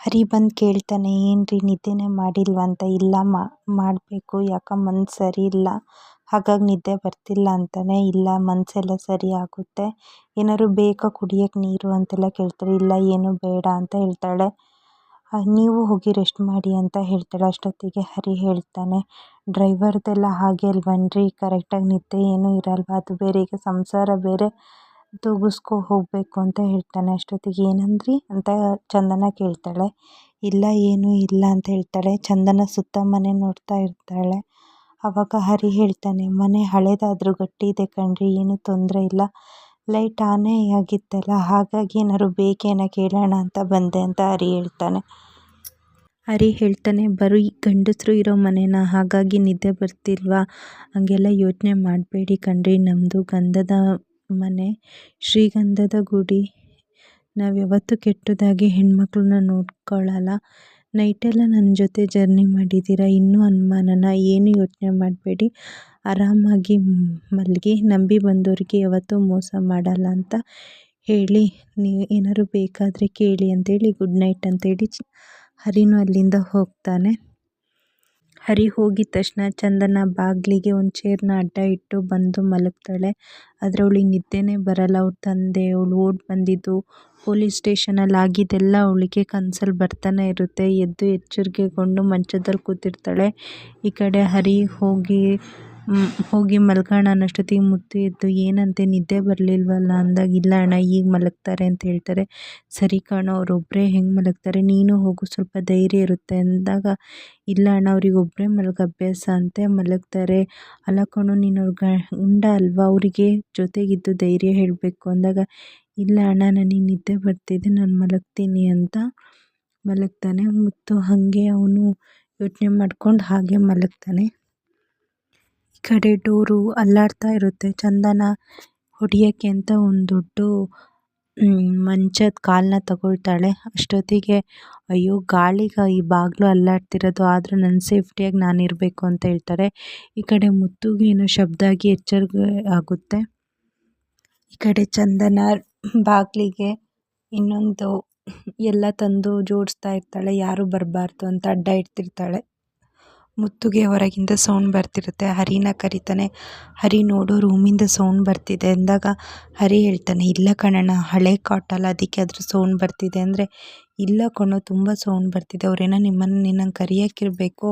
ಹರಿ ಬಂದು ಕೇಳ್ತಾನೆ, ಏನ್ರಿ ನಿದ್ದೆನೇ ಮಾಡಿಲ್ವಾ ಅಂತ ಇಲ್ಲ ಮಾಡಬೇಕು. ಯಾಕೆ ಮನ್ಸು ಸರಿ ಇಲ್ಲ. ಹಾಗಾಗಿ ನಿದ್ದೆ ಬರ್ತಿಲ್ಲ ಅಂತಾನೆ, ಇಲ್ಲ ಮನಸ್ಸೆಲ್ಲ ಸರಿ ಆಗುತ್ತೆ. ಏನಾದ್ರು ಬೇಕಾ? ಕುಡಿಯೋಕ್ಕೆ ನೀರು ಅಂತೆಲ್ಲ ಕೇಳ್ತಾರೆ ಇಲ್ಲ, ಏನು ಬೇಡ ಅಂತ ಹೇಳ್ತಾಳೆ. ನೀವು ಹೋಗಿ ರೆಸ್ಟ್ ಮಾಡಿ ಅಂತ ಹೇಳ್ತಾಳೆ. ಅಷ್ಟೊತ್ತಿಗೆ ಹರಿ ಹೇಳ್ತಾನೆ, ಡ್ರೈವರ್ದೆಲ್ಲ ಹಾಗೆ ಅಲ್ವನ್ರಿ? ಕರೆಕ್ಟಾಗಿ ನಿದ್ದೆ ಏನೂ ಇರಲ್ವಾ? ಅದು ಬೇರೆ, ಈಗ ಸಂಸಾರ ಬೇರೆ. ತೂಗಿಸ್ಕೊ ಹೋಗಬೇಕು ಅಂತ ಹೇಳ್ತಾನೆ. ಅಷ್ಟೊತ್ತಿಗೆ ಏನಂದ್ರಿ? ಅಂತ ಚಂದನ ಕೇಳ್ತಾಳೆ. ಇಲ್ಲ, ಏನೂ ಇಲ್ಲ ಅಂತ ಹೇಳ್ತಾಳೆ. ಚಂದನ ಸುತ್ತ ಮನೆ ನೋಡ್ತಾ ಇರ್ತಾಳೆ. ಅವಾಗ ಹರಿ ಹೇಳ್ತಾನೆ, ಮನೆ ಹಳೇದಾದರೂ ಗಟ್ಟಿ ಇದೆ ಕಣ್ರಿ, ಏನೂ ತೊಂದರೆ ಇಲ್ಲ. ಲೈಟ್ ಆನೇ ಆಗಿತ್ತಲ್ಲ, ಹಾಗಾಗಿ ಏನಾದ್ರು ಬೇಕೇನ ಕೇಳೋಣ ಅಂತ ಬಂದೆ ಅಂತ ಹರಿ ಹೇಳ್ತಾನೆ. ಹರಿ ಹೇಳ್ತಾನೆ, ಬರೀ ಗಂಡಸರು ಇರೋ ಮನೆನಾ, ಹಾಗಾಗಿ ನಿದ್ದೆ ಬರ್ತಿಲ್ವಾ? ಹಂಗೆಲ್ಲ ಯೋಚನೆ ಮಾಡಬೇಡಿ ಕಣ್ರಿ ನಮ್ಮದು ಗಂಧದ ಮನೆ, ಶ್ರೀಗಂಧದ ಗುಡಿ. ನಾವು ಯಾವತ್ತೂ ಕೆಟ್ಟದಾಗಿ ಹೆಣ್ಮಕ್ಳನ್ನ ನೋಡ್ಕೊಳ್ಳಲ್ಲ ನೈಟೆಲ್ಲ ನನ್ನ ಜೊತೆ ಜರ್ನಿ ಮಾಡಿದ್ದೀರ ಇನ್ನೂ ಅನುಮಾನನ? ಏನು ಯೋಚನೆ ಮಾಡಬೇಡಿ. ಆರಾಮಾಗಿ ಮಲಗಿ, ನಂಬಿ ಬಂದೋರಿಗೆ ಯಾವತ್ತೂ ಮೋಸ ಮಾಡಲ್ಲ ಅಂತ ಹೇಳಿ. ನೀವು ಏನಾದ್ರು ಬೇಕಾದರೆ ಕೇಳಿ ಅಂತೇಳಿ, ಗುಡ್ ನೈಟ್ ಅಂತೇಳಿ ಹರಿನೂ ಅಲ್ಲಿಂದ ಹೋಗ್ತಾನೆ. ಹರಿ ಹೋಗಿದ ತಕ್ಷಣ ಚಂದನ ಬಾಗಿಲಿಗೆ ಒಂದು ಚೇರ್ನ ಅಡ್ಡ ಇಟ್ಟು ಬಂದು ಮಲಗ್ತಾಳೆ. ಆದರೆ ಅವಳಿಗೆ ನಿದ್ದೆನೇ ಬರಲ್ಲ. ಅವ್ರ ತಂದೆ, ಅವಳು ಓಡಿ ಬಂದಿದ್ದು, ಪೊಲೀಸ್ ಸ್ಟೇಷನಲ್ಲಿ ಆಗಿದ್ದೆಲ್ಲ ಅವಳಿಗೆ ಕನ್ಸಲ್ ಬರ್ತಾನೆ ಇರುತ್ತೆ. ಎದ್ದು ಎಚ್ಚರಿಕೆಗೊಂಡು ಮಂಚದಲ್ಲಿ ಕೂತಿರ್ತಾಳೆ. ಈ ಕಡೆ ಹರಿ ಹೋಗಿ ಹೋಗಿ ಮಲ್ಗೋಣ ಅನ್ನೋಷ್ಟೊತ್ತಿಗೆ ಮುತ್ತು ಎದ್ದು, ಏನಂತೆ, ನಿದ್ದೆ ಬರಲಿಲ್ವಲ್ಲ? ಅಂದಾಗ, ಇಲ್ಲ ಅಣ್ಣ ಈಗ ಮಲಗ್ತಾರೆ ಅಂತ ಹೇಳ್ತಾರೆ. ಸರಿ ಕಣೋ ಅವರೊಬ್ಬರೇ ಹೆಂಗೆ ಮಲಗ್ತಾರೆ? ನೀನು ಹೋಗು, ಸ್ವಲ್ಪ ಧೈರ್ಯ ಇರುತ್ತೆ. ಅಂದಾಗ, ಇಲ್ಲ ಅಣ್ಣ ಅವ್ರಿಗೆ ಒಬ್ಬರೇ ಮಲಗ ಅಭ್ಯಾಸ ಅಂತೆ, ಮಲಗ್ತಾರೆ. ಅಲ್ಲ ಕಣೋ, ನೀನು ಅವ್ರ ಗಂಡ ಅಲ್ವಾ? ಅವರಿಗೆ ಜೊತೆಗಿದ್ದು ಧೈರ್ಯ ಹೇಳಬೇಕು. ಅಂದಾಗ, ಇಲ್ಲ ಅಣ್ಣ ನನಗೆ ನಿದ್ದೆ ಬರ್ತಿದೆ, ನಾನು ಮಲಗ್ತೀನಿ ಅಂತ ಮಲಗ್ತಾನೆ. ಮುತ್ತು ಹಾಗೆ ಅವನು ಯೋಚನೆ ಮಾಡ್ಕೊಂಡು ಹಾಗೆ ಮಲಗ್ತಾನೆ. ಕಡೆ ಡೋರು ಅಲ್ಲಾಡ್ತಾ ಇರುತ್ತೆ. ಚಂದನ ಹೊಡಿಯೋಕ್ಕೆ ಅಂತ ಒಂದು ದೊಡ್ಡ ಮಂಚದ ಕಾಲನ್ನ ತಗೊಳ್ತಾಳೆ. ಅಷ್ಟೊತ್ತಿಗೆ, ಅಯ್ಯೋ, ಗಾಳಿಗೆ ಈ ಬಾಗಿಲು ಅಲ್ಲಾಡ್ತಿರೋದು, ಆದರೂ ನನ್ನ ಸೇಫ್ಟಿಯಾಗಿ ನಾನು ಇರಬೇಕು ಅಂತ ಹೇಳ್ತಾರೆ. ಈ ಕಡೆ ಮುತ್ತುಗೆ ಏನೋ ಶಬ್ದ ಆಗಿ ಎಚ್ಚರಿಕೆ ಆಗುತ್ತೆ. ಈ ಕಡೆ ಚಂದನ ಬಾಗಿಲಿಗೆ ಇನ್ನೊಂದು, ಎಲ್ಲ ತಂದು ಜೋಡಿಸ್ತಾ ಇರ್ತಾಳೆ. ಯಾರೂ ಬರಬಾರ್ದು ಅಂತ ಅಡ್ಡ ಇಡ್ತಿರ್ತಾಳೆ. ಮುತ್ತುಗೆ ಹೊರಗಿಂದ ಸೌಂಡ್ ಬರ್ತಿರುತ್ತೆ. ಹರಿನ ಕರಿತಾನೆ, ಹರಿ ನೋಡು, ರೂಮಿಂದ ಸೌಂಡ್ ಬರ್ತಿದೆ. ಅಂದಾಗ ಹರಿ ಹೇಳ್ತಾನೆ, ಇಲ್ಲ ಕಣಣ್ಣ, ಹಳೆ ಕಾಟಲ್ಲ, ಅದಕ್ಕೆ ಅದ್ರ ಸೌಂಡ್ ಬರ್ತಿದೆ. ಅಂದರೆ, ಇಲ್ಲ ಕಣೋ, ತುಂಬ ಸೌಂಡ್ ಬರ್ತಿದೆ. ಅವರೇನೋ ನಿಮ್ಮನ್ನು ನಿನ್ನಂಗೆ ಕರಿಯೋಕ್ಕಿರಬೇಕು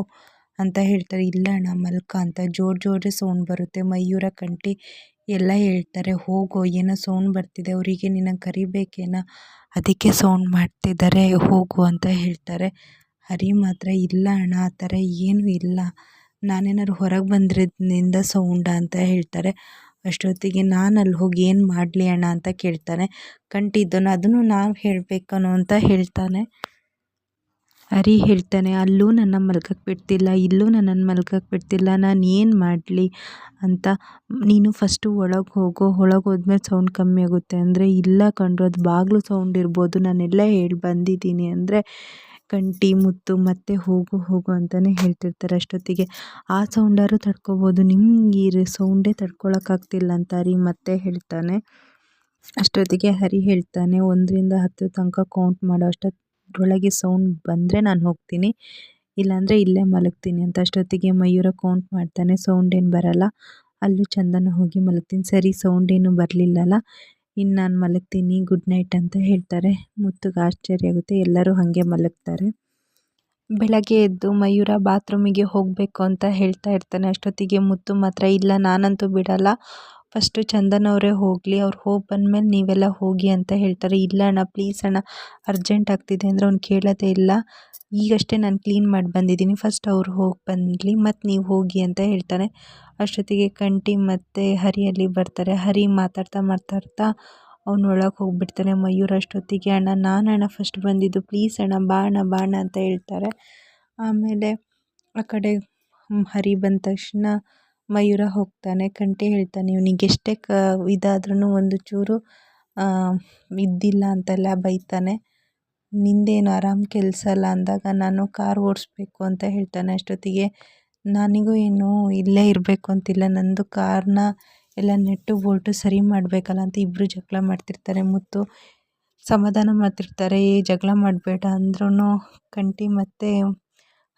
ಅಂತ ಹೇಳ್ತಾರೆ. ಇಲ್ಲ ಅಣ್ಣ, ಮಲ್ಕ ಅಂತ ಜೋರು ಜೋರೇ ಸೌಂಡ್ ಬರುತ್ತೆ. ಮಯೂರ ಕಂಟಿ ಎಲ್ಲ ಹೇಳ್ತಾರೆ, ಹೋಗೋ, ಏನೋ ಸೌಂಡ್ ಬರ್ತಿದೆ. ಅವರಿಗೆ ನಿನ್ನಂಗೆ ಕರಿಬೇಕೇನೋ, ಅದಕ್ಕೆ ಸೌಂಡ್ ಮಾಡ್ತಿದ್ದಾರೆ ಹೋಗು ಅಂತ ಹೇಳ್ತಾರೆ. ಹರಿ ಮಾತ್ರ ಇಲ್ಲ ಅಣ್ಣ, ಆ ಥರ ಏನೂ ಇಲ್ಲ. ನಾನೇನಾದ್ರು ಹೊರಗೆ ಬಂದಿರೋದ್ರಿಂದ ಸೌಂಡಾ ಅಂತ ಹೇಳ್ತಾರೆ. ಅಷ್ಟೊತ್ತಿಗೆ ನಾನು ಅಲ್ಲಿ ಹೋಗಿ ಏನು ಮಾಡಲಿ ಅಣ್ಣ ಅಂತ ಕೇಳ್ತಾನೆ. ಕಂಟಿದ್ದನು ಅದನ್ನು ನಾವು ಹೇಳಬೇಕನೋ ಅಂತ ಹೇಳ್ತಾನೆ. ಹರಿ ಹೇಳ್ತಾನೆ, ಅಲ್ಲೂ ನನ್ನ ಮಲ್ಗಕ್ಕೆ ಬಿಡ್ತಿಲ್ಲ, ಇಲ್ಲೂ ನನ್ನನ್ನು ಮಲ್ಗಕ್ಕೆ ಬಿಡ್ತಿಲ್ಲ, ನಾನು ಏನು ಮಾಡಲಿ ಅಂತ. ನೀನು ಫಸ್ಟು ಒಳಗೆ ಹೋಗೋ, ಒಳಗೆ ಹೋದ್ಮೇಲೆ ಸೌಂಡ್ ಕಮ್ಮಿ ಆಗುತ್ತೆ. ಅಂದರೆ, ಇಲ್ಲ ಕಂಡ್ರೆ ಅದು ಬಾಗಿಲು ಸೌಂಡ್ ಇರ್ಬೋದು, ನಾನೆಲ್ಲ ಹೇಳಿ ಬಂದಿದ್ದೀನಿ. ಅಂದರೆ ಕಂಟಿ ಮುತ್ತು ಮತ್ತೆ ಹೋಗು ಹೋಗು ಅಂತಲೇ ಹೇಳ್ತಿರ್ತಾರೆ ಅಷ್ಟೊತ್ತಿಗೆ. ಆ ಸೌಂಡಾರು ತಡ್ಕೋಬೋದು. ನಿಮ್ಗೆ ಈ ಸೌಂಡೇ ತಡ್ಕೊಳಕ್ಕಾಗ್ತಿಲ್ಲ ಅಂತ ಹರಿ ಮತ್ತೆ ಹೇಳ್ತಾನೆ. ಅಷ್ಟೊತ್ತಿಗೆ ಹರಿ ಹೇಳ್ತಾನೆ, ಒಂದರಿಂದ ಹತ್ತು ತನಕ ಕೌಂಟ್ ಮಾಡೋ ಅಷ್ಟೊಳಗೆ ಸೌಂಡ್ ಬಂದರೆ ನಾನು ಹೋಗ್ತೀನಿ, ಇಲ್ಲಾಂದರೆ ಇಲ್ಲೇ ಮಲಗ್ತೀನಿ ಅಂತ ಅಷ್ಟೊತ್ತಿಗೆ ಮಯೂರ ಕೌಂಟ್ ಮಾಡ್ತಾನೆ ಸೌಂಡ್ ಏನು ಬರಲ್ಲ. ಅಲ್ಲೂ ಚಂದನ ಹೋಗಿ ಮಲಗ್ತೀನಿ. ಸರಿ ಸೌಂಡ್ ಏನು ಬರಲಿಲ್ಲಲ್ಲ. ಇನ್ನು ನಾನು ಮಲಗ್ತೀನಿ ಗುಡ್ ನೈಟ್ ಅಂತ ಹೇಳ್ತಾರೆ. ಮುತ್ತುಗೆ ಆಶ್ಚರ್ಯ ಆಗುತ್ತೆ. ಎಲ್ಲರೂ ಹಾಗೆ ಮಲಗ್ತಾರೆ. ಬೆಳಗ್ಗೆ ಎದ್ದು ಮಯೂರ ಬಾತ್ರೂಮಿಗೆ ಹೋಗಬೇಕು ಅಂತ ಹೇಳ್ತಾ ಇರ್ತಾನೆ. ಅಷ್ಟೊತ್ತಿಗೆ ಮುತ್ತು ಮಾತ್ರ, ಇಲ್ಲ, ನಾನಂತೂ ಬಿಡಲ್ಲ. ಫಸ್ಟು ಚಂದನ್ ಅವರೇ ಹೋಗಲಿ. ಅವ್ರು ಹೋಗಿ ಬಂದಮೇಲೆ ನೀವೆಲ್ಲ ಹೋಗಿ ಅಂತ ಹೇಳ್ತಾರೆ. ಇಲ್ಲ ಅಣ್ಣ ಪ್ಲೀಸ್ ಅಣ್ಣ. ಅರ್ಜೆಂಟ್ ಆಗ್ತಿದೆ. ಅಂದರೆ ಅವ್ನು ಕೇಳೋದೇ ಇಲ್ಲ. ಈಗಷ್ಟೇ ನಾನು ಕ್ಲೀನ್ ಮಾಡಿ ಬಂದಿದ್ದೀನಿ. ಫಸ್ಟ್ ಅವ್ರು ಹೋಗಿ ಬಂದಲಿ ಮತ್ತು ನೀವು ಹೋಗಿ ಅಂತ ಹೇಳ್ತಾನೆ ಅಷ್ಟೊತ್ತಿಗೆ ಕಂಟಿ ಮತ್ತು ಹರಿಯಲ್ಲಿ ಬರ್ತಾರೆ. ಹರಿ ಮಾತಾಡ್ತಾ ಮಾತಾಡ್ತಾ ಅವನು ಒಳಗೆ ಹೋಗಿಬಿಡ್ತಾನೆ. ಮಯೂರ್ ಅಷ್ಟೊತ್ತಿಗೆ, ಅಣ್ಣ ನಾನು ಅಣ್ಣ ಫಸ್ಟ್ ಬಂದಿದ್ದು. ಪ್ಲೀಸ್ ಅಣ್ಣ ಬಾ ಅಣ್ಣ ಬಾ ಅಂತ ಹೇಳ್ತಾರೆ. ಆಮೇಲೆ ಆ ಕಡೆ ಹರಿ ಬಂದ ತಕ್ಷಣ ಮಯೂರ ಹೋಗ್ತಾನೆ. ಕಂಟಿ ಹೇಳ್ತಾನೆ, ಇವನಿಗೆ ಎಷ್ಟೇ ಕ ಇದಾದ್ರೂ ಒಂದು ಚೂರು ಇದ್ದಿಲ್ಲ ಅಂತೆಲ್ಲ ಬೈತಾನೆ. ನಿಂದೇನು ಆರಾಮ ಕೆಲಸ ಅಲ್ಲ ಅಂದಾಗ ನಾನು ಕಾರ್ ಓಡಿಸ್ಬೇಕು ಅಂತ ಹೇಳ್ತಾನೆ ಅಷ್ಟೊತ್ತಿಗೆ. ನನಗೂ ಏನು ಇಲ್ಲೇ ಇರಬೇಕು ಅಂತಿಲ್ಲ. ನಂದು ಕಾರ್ನ ಎಲ್ಲ ನೆಟ್ಟು ಬೋಲ್ಟು ಸರಿ ಮಾಡಬೇಕಲ್ಲ ಅಂತ ಇಬ್ಬರು ಜಗಳ ಮಾಡ್ತಿರ್ತಾರೆ. ಮುತ್ತು ಸಮಾಧಾನ ಮಾಡ್ತಿರ್ತಾರೆ. ಏ, ಜಗಳ ಮಾಡಬೇಡ ಅಂದ್ರೂ ಕಂಟಿ ಮತ್ತು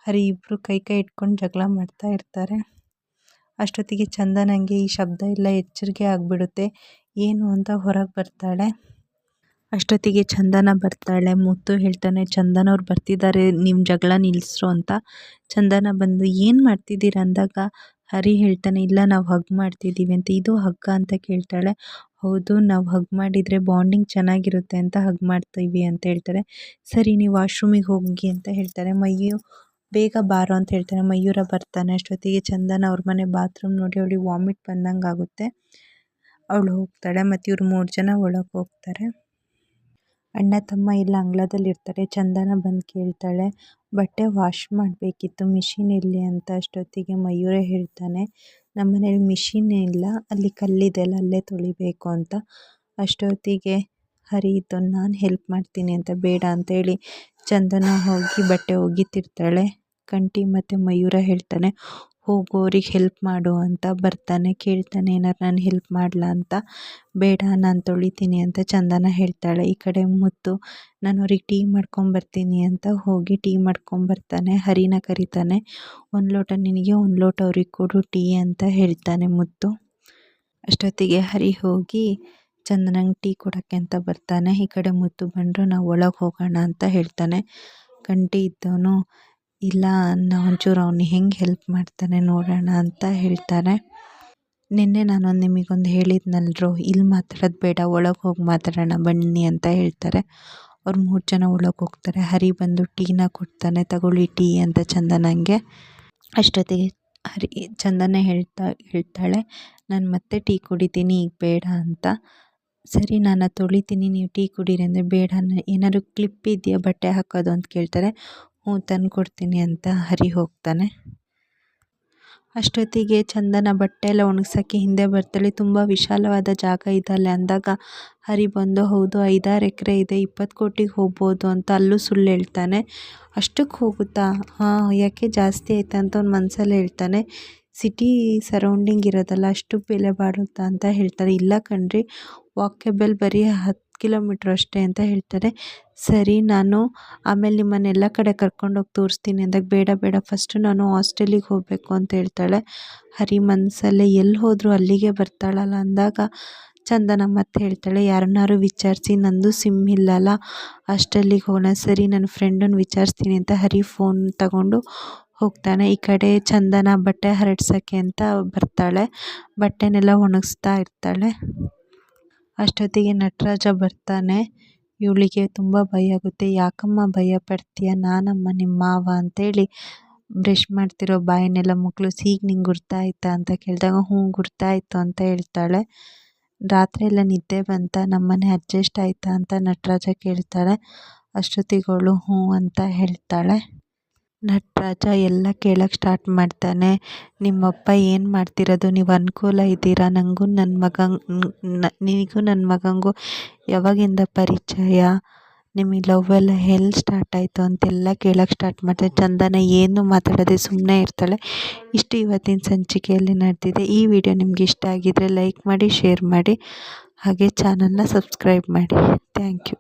ಹರಿ ಇಬ್ಬರು ಕೈ ಕೈ ಇಟ್ಕೊಂಡು ಜಗಳ ಮಾಡ್ತಾ ಇರ್ತಾರೆ. ಅಷ್ಟೊತ್ತಿಗೆ ಚಂದನಂಗೆ ಈ ಶಬ್ದ ಎಲ್ಲ ಎಚ್ಚರಿಕೆ ಆಗಿಬಿಡುತ್ತೆ. ಏನು ಅಂತ ಹೊರಗೆ ಬರ್ತಾಳೆ. ಅಷ್ಟೊತ್ತಿಗೆ ಚಂದನ ಬರ್ತಾಳೆ. ಮುತ್ತು ಹೇಳ್ತಾನೆ, ಚಂದನ ಅವ್ರು ಬರ್ತಿದ್ದಾರೆ ನಿಮ್ಮ ಜಗಳ ನಿಲ್ಲಿಸ್ರು ಅಂತ. ಚಂದನ ಬಂದು, ಏನು ಮಾಡ್ತಿದ್ದೀರ? ಅಂದಾಗ, ಹರಿ ಹೇಳ್ತಾನೆ, ಇಲ್ಲ, ನಾವು ಹಗ್ ಮಾಡ್ತಿದ್ದೀವಿ ಅಂತ. ಇದು ಹಗ್ಗ ಅಂತ ಕೇಳ್ತಾಳೆ. ಹೌದು, ನಾವು ಹಗ್ ಮಾಡಿದರೆ ಬಾಂಡಿಂಗ್ ಚೆನ್ನಾಗಿರುತ್ತೆ ಅಂತ ಹಗ್ ಮಾಡ್ತೀವಿ ಅಂತ ಹೇಳ್ತಾರೆ. ಸರಿ, ನೀವು ವಾಶ್ರೂಮಿಗೆ ಹೋಗಿ ಅಂತ ಹೇಳ್ತಾರೆ. ಮಯ್ಯು ಬೇಗ ಬಾರೋ ಅಂತ ಹೇಳ್ತಾನೆ. ಮಯೂರ ಬರ್ತಾನೆ. ಅಷ್ಟೊತ್ತಿಗೆ ಚಂದನ ಅವ್ರ ಮನೆ ಬಾತ್ರೂಮ್ ನೋಡಿ, ಅವಳಿಗೆ ವಾಮಿಟ್ ಬಂದಂಗೆ ಆಗುತ್ತೆ ಅವಳು ಹೋಗ್ತಾಳೆ. ಮತ್ತು ಇವ್ರು ಮೂರು ಜನ ಒಳಗೆ ಹೋಗ್ತಾರೆ. ಅಣ್ಣ ತಮ್ಮ ಎಲ್ಲ ಅಂಗಳದಲ್ಲಿ ಇರ್ತಾರೆ ಚಂದನ ಬಂದು ಕೇಳ್ತಾಳೆ, ಬಟ್ಟೆ ವಾಶ್ ಮಾಡಬೇಕಿತ್ತು ಮಿಷಿನ್ ಎಲ್ಲಿ ಅಂತ? ಅಷ್ಟೊತ್ತಿಗೆ ಮಯೂರ ಹೇಳ್ತಾನೆ ನಮ್ಮ ಮನೇಲಿ ಮಿಷಿನ್ ಇಲ್ಲ, ಅಲ್ಲಿ ಕಲ್ಲಿದೆ ಅಲ್ಲ, ಅಲ್ಲೇ ತೊಳಿಬೇಕು ಅಂತ. ಅಷ್ಟೊತ್ತಿಗೆ, ಹರಿ ಇದ್ದು ನಾನು ಹೆಲ್ಪ್ ಮಾಡ್ತೀನಿ ಅಂತ, ಬೇಡ ಅಂತೇಳಿ ಚಂದನ ಹೋಗಿ ಬಟ್ಟೆ ಒಗಿತಿರ್ತಾಳೆ. ಕಂಟಿ ಮತ್ತು ಮಯೂರ ಹೇಳ್ತಾನೆ ಹೋಗು ಅವ್ರಿಗೆ ಹೆಲ್ಪ್ ಮಾಡು ಅಂತ ಬರ್ತಾನೆ, ಕೇಳ್ತಾನೆ, ಏನಾರು ನಾನು ಹೆಲ್ಪ್ ಮಾಡಲಾ ಅಂತ. ಬೇಡ, ನಾನು ತೊಳಿತೀನಿ ಅಂತ ಚಂದನ ಹೇಳ್ತಾಳೆ. ಈ ಕಡೆ ಮುತ್ತು, ನಾನು ಅವ್ರಿಗೆ ಟೀ ಮಾಡ್ಕೊಂಬರ್ತೀನಿ ಅಂತ ಹೋಗಿ ಟೀ ಮಾಡ್ಕೊಂಬರ್ತಾನೆ ಹರಿನ ಕರಿತಾನೆ. ಒಂದು ಲೋಟ ನಿನಗೆ, ಒಂದು ಲೋಟ ಅವ್ರಿಗೆ ಕೊಡು ಟೀ ಅಂತ ಹೇಳ್ತಾನೆ ಮುತ್ತು. ಅಷ್ಟೊತ್ತಿಗೆ ಹರಿ ಹೋಗಿ ಚಂದನಂಗೆ ಟೀ ಕೊಡೋಕ್ಕೆ ಅಂತ ಬರ್ತಾನೆ. ಈ ಕಡೆ ಮುತ್ತು ಬಂದರು, ನಾವು ಒಳಗೆ ಹೋಗೋಣ ಅಂತ ಹೇಳ್ತಾನೆ. ಕಂಟಿ ಇದ್ದವನು ಇಲ್ಲ ನಾನು ಒಂಚೂರು ಅವ್ನಿಗೆ ಹೆಂಗೆ ಹೆಲ್ಪ್ ಮಾಡ್ತಾನೆ ನೋಡೋಣ ಅಂತ ಹೇಳ್ತಾರೆ. ನಿನ್ನೆ ನಾನೊಂದು ನಿಮಗೊಂದು ಹೇಳಿದ್ನಲ್ರು ಇಲ್ಲಿ ಮಾತಾಡೋದು ಬೇಡ, ಒಳಗೆ ಹೋಗಿ ಮಾತಾಡೋಣ ಬನ್ನಿ ಅಂತ ಹೇಳ್ತಾರೆ. ಅವ್ರು ಮೂರು ಜನ ಒಳಗೆ ಹೋಗ್ತಾರೆ. ಹರಿ ಬಂದು ಟೀನ ಕೊಡ್ತಾನೆ, ತಗೊಳ್ಳಿ ಟೀ ಅಂತ ಚಂದನಂಗೆ. ಅಷ್ಟೊತ್ತಿಗೆ ಹರಿ, ಚಂದನ ಹೇಳ್ತಾ, ಹೇಳ್ತಾಳೆ, ನಾನು ಮತ್ತೆ ಟೀ ಕುಡಿತೀನಿ, ಈಗ ಬೇಡ ಅಂತ. ಸರಿ, ನಾನು ತೊಳಿತೀನಿ, ನೀವು ಟೀ ಕುಡೀರಿ ಅಂದರೆ ಬೇಡ, ಏನಾದ್ರು ಕ್ಲಿಪ್ ಇದೆಯಾ ಬಟ್ಟೆ ಹಾಕೋದು ಅಂತ ಕೇಳ್ತಾರೆ. ಹ್ಞೂ ತಂದು ಕೊಡ್ತೀನಿ ಅಂತ ಹರಿ ಹೋಗ್ತಾನೆ. ಅಷ್ಟೊತ್ತಿಗೆ ಚಂದನ ಬಟ್ಟೆ ಎಲ್ಲ ಒಣಗ್ಸೋಕ್ಕೆ ಹಿಂದೆ ಬರ್ತಾಳೆ ತುಂಬ ವಿಶಾಲವಾದ ಜಾಗ ಇದೆ ಅಲ್ಲಿ ಅಂದಾಗ ಹರಿ ಬಂದು, ಹೌದು, ಐದಾರು ಎಕರೆ ಇದೆ, ಇಪ್ಪತ್ತು ಕೋಟಿಗೆ ಹೋಗ್ಬೋದು ಅಂತ ಅಲ್ಲೂ ಸುಳ್ಳು ಹೇಳ್ತಾನೆ. ಅಷ್ಟಕ್ಕೆ ಹೋಗುತ್ತಾ? ಹಾಂ, ಯಾಕೆ ಜಾಸ್ತಿ ಆಯ್ತಾ ಅಂತ ಅವ್ನು ಮನಸ್ಸಲ್ಲಿ ಹೇಳ್ತಾನೆ. ಸಿಟಿ ಸರೌಂಡಿಂಗ್ ಇರೋದಲ್ಲ, ಅಷ್ಟು ಬೆಲೆ ಬಾಳುತ್ತಾ ಅಂತ ಹೇಳ್ತಾರೆ. ಇಲ್ಲ ಕಣ್ರಿ ವಾಕೆಬಲ್ ಬರೀ ಹತ್ತು ಕಿಲೋಮೀಟ್ರ್ ಅಷ್ಟೇ ಅಂತ ಹೇಳ್ತಾರೆ. ಸರಿ, ನಾನು ಆಮೇಲೆ ನಿಮ್ಮನ್ನೆಲ್ಲ ಕಡೆ ಕರ್ಕೊಂಡೋಗಿ ತೋರಿಸ್ತೀನಿ ಅಂದಾಗ ಬೇಡ ಬೇಡ ಫಸ್ಟು ನಾನು ಹಾಸ್ಟೆಲಿಗೆ ಹೋಗಬೇಕು ಅಂತ ಹೇಳ್ತಾಳೆ. ಹರಿ ಮನಸ್ಸಲ್ಲೇ ಎಲ್ಲಿ ಹೋದರೂ ಅಲ್ಲಿಗೆ ಬರ್ತಾಳಲ್ಲ ಅಂದಾಗ ಚಂದನ ಮತ್ತೆ ಹೇಳ್ತಾಳೆ, ಯಾರನ್ನಾರು ವಿಚಾರಿಸಿ ನಂದು ಸಿಮ್ ಇಲ್ಲಲ್ಲ ಹಾಸ್ಟೆಲಿಗೆ ಹೋಗೋಣ, ಸರಿ, ನನ್ನ ಫ್ರೆಂಡನ್ನು ವಿಚಾರಿಸ್ತೀನಿ ಅಂತ ಹರಿ ಫೋನ್ ತಗೊಂಡು ಹೋಗ್ತಾನೆ. ಈ ಕಡೆ ಚಂದನ ಬಟ್ಟೆ ಹರಡ್ಸೋಕ್ಕೆ ಅಂತ ಬರ್ತಾಳೆ. ಬಟ್ಟೆನೆಲ್ಲ ಒಣಗಿಸ್ತಾ ಇರ್ತಾಳೆ. ಅಷ್ಟೊತ್ತಿಗೆ ನಟರಾಜ ಬರ್ತಾನೆ. ಇವಳಿಗೆ ತುಂಬ ಭಯ ಆಗುತ್ತೆ. ಯಾಕಮ್ಮ ಭಯ ಪಡ್ತೀಯ? ನಾನಮ್ಮ ನಿಮ್ಮ ಮಾವ ಅಂತೇಳಿ ಬ್ರಷ್ ಮಾಡ್ತಿರೋ ಬಾಯನ್ನೆಲ್ಲ ಮುಕ್ಳಿಸಿ ಈಗ ನಿಂಗೆ ಗುರ್ತಾಯ್ತಾ ಅಂತ ಕೇಳಿದಾಗ, ಹ್ಞೂ, ಗುರ್ತಾಯಿತು ಅಂತ ಹೇಳ್ತಾಳೆ. ರಾತ್ರಿ ಎಲ್ಲ ನಿದ್ದೆ ಬಂತ? ನಮ್ಮನೆ ಅಡ್ಜಸ್ಟ್ ಆಯಿತಾ ಅಂತ ನಟರಾಜ ಕೇಳ್ತಾಳೆ. ಅಷ್ಟೊತ್ತಿಗೆ ಅವಳು ಹ್ಞೂ ಅಂತ ಹೇಳ್ತಾಳೆ. ನಟರಾಜ ಎಲ್ಲ ಕೇಳೋಕ್ಕೆ ಸ್ಟಾರ್ಟ್ ಮಾಡ್ತಾನೆ. ನಿಮ್ಮಪ್ಪ ಏನು ಮಾಡ್ತಿರೋದು? ನೀವು ಅನುಕೂಲ ಇದ್ದೀರಾ? ನನಗೂ ನನ್ನ ಮಗ ನಿನಗೂ ನನ್ನ ಮಗನಿಗೂ ಯಾವಾಗಿಂದ ಪರಿಚಯ? ನಿಮಗೆ ಲವ್ ಎಲ್ಲ ಎಲ್ಲಿ ಸ್ಟಾರ್ಟ್ ಆಯಿತು ಅಂತೆಲ್ಲ ಕೇಳೋಕ್ಕೆ ಸ್ಟಾರ್ಟ್ ಮಾಡ್ತಾರೆ ಚಂದನ ಏನು ಮಾತಾಡೋದೆ ಸುಮ್ಮನೆ ಇರ್ತಾಳೆ. ಇಷ್ಟು ಇವತ್ತಿನ ಸಂಚಿಕೆಯಲ್ಲಿ ನಡೆದಿದೆ. ಈ ವಿಡಿಯೋ ನಿಮ್ಗೆ ಇಷ್ಟ ಆಗಿದ್ದರೆ ಲೈಕ್ ಮಾಡಿ ಶೇರ್ ಮಾಡಿ. ಹಾಗೆ ಚಾನಲ್ನ ಸಬ್ಸ್ಕ್ರೈಬ್ ಮಾಡಿ. Thank you